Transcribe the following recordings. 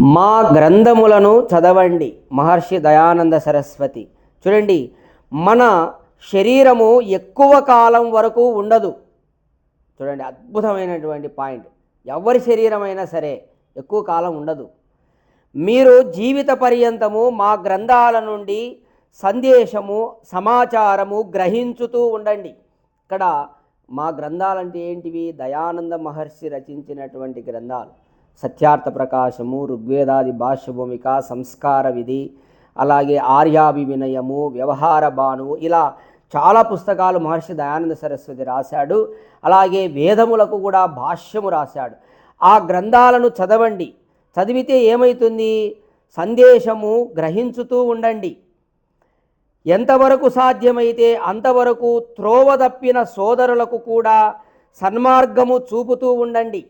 మా గ్రంథములను చదవండి మహర్షి దయానంద సరస్వతి. చూడండి మన శరీరము ఎక్కువ కాలం వరకు ఉండదు. చూడండి అద్భుతమైనటువంటి పాయింట్. ఎవరి శరీరమైనా సరే ఎక్కువ కాలం ఉండదు. మీరు జీవిత పర్యంతము మా గ్రంథాల నుండి సందేశము సమాచారము గ్రహించుతూ ఉండండి. ఇక్కడ మా గ్రంథాలంటే ఏంటివి? దయానంద మహర్షి రచించినటువంటి గ్రంథాలు. సత్యార్థ ప్రకాశము ఋగ్వేదాది భాష్య భూమిక సంస్కార విధి అలాగే ఆర్యాభి వినయము వ్యవహార బాణువు ఇలా చాలా పుస్తకాలు మహర్షి దయానంద సరస్వతి రాశాడు. అలాగే వేదములకు కూడా భాష్యము రాశాడు. ఆ గ్రంథాలను చదవండి. చదివితే ఏమవుతుంది సందేశము గ్రహించుతూ ఉండండి. ఎంతవరకు సాధ్యమైతే అంతవరకు త్రోవ తప్పిన సోదరులకు కూడా సన్మార్గము చూపుతూ ఉండండి.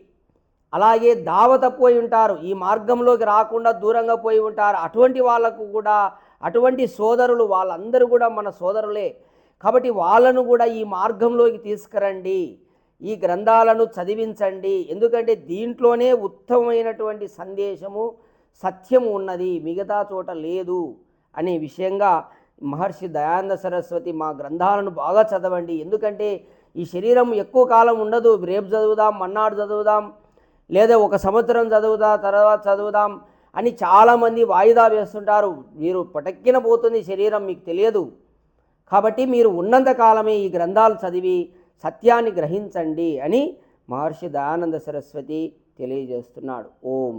అలాగే దావత పోయి ఉంటారు. ఈ మార్గంలోకి రాకుండా దూరంగా పోయి ఉంటారు. అటువంటి వాళ్ళకు కూడా అటువంటి సోదరులు వాళ్ళందరూ కూడా మన సోదరులే. కాబట్టి వాళ్ళను కూడా ఈ మార్గంలోకి తీసుకురండి. ఈ గ్రంథాలను చదివించండి. ఎందుకంటే దీంట్లోనే ఉత్తమమైనటువంటి సందేశము సత్యము ఉన్నది. మిగతా చోట లేదు అనే విషయంగా మహర్షి దయానంద సరస్వతి మా గ్రంథాలను బాగా చదవండి. ఎందుకంటే ఈ శరీరం ఎక్కువ కాలం ఉండదు. రేపు చదువుదాం మన్నాడు చదువుదాం లేదా ఒక సంవత్సరం చదువుదా తర్వాత చదువుదాం అని చాలామంది వాయిదా వేస్తుంటారు. మీరు పటక్కిన పోతుంది శరీరం మీకు తెలియదు. కాబట్టి మీరు ఉన్నంత కాలమే ఈ గ్రంథాలు చదివి సత్యాన్ని గ్రహించండి అని మహర్షి దయానంద సరస్వతి తెలియజేస్తున్నాడు. ఓం.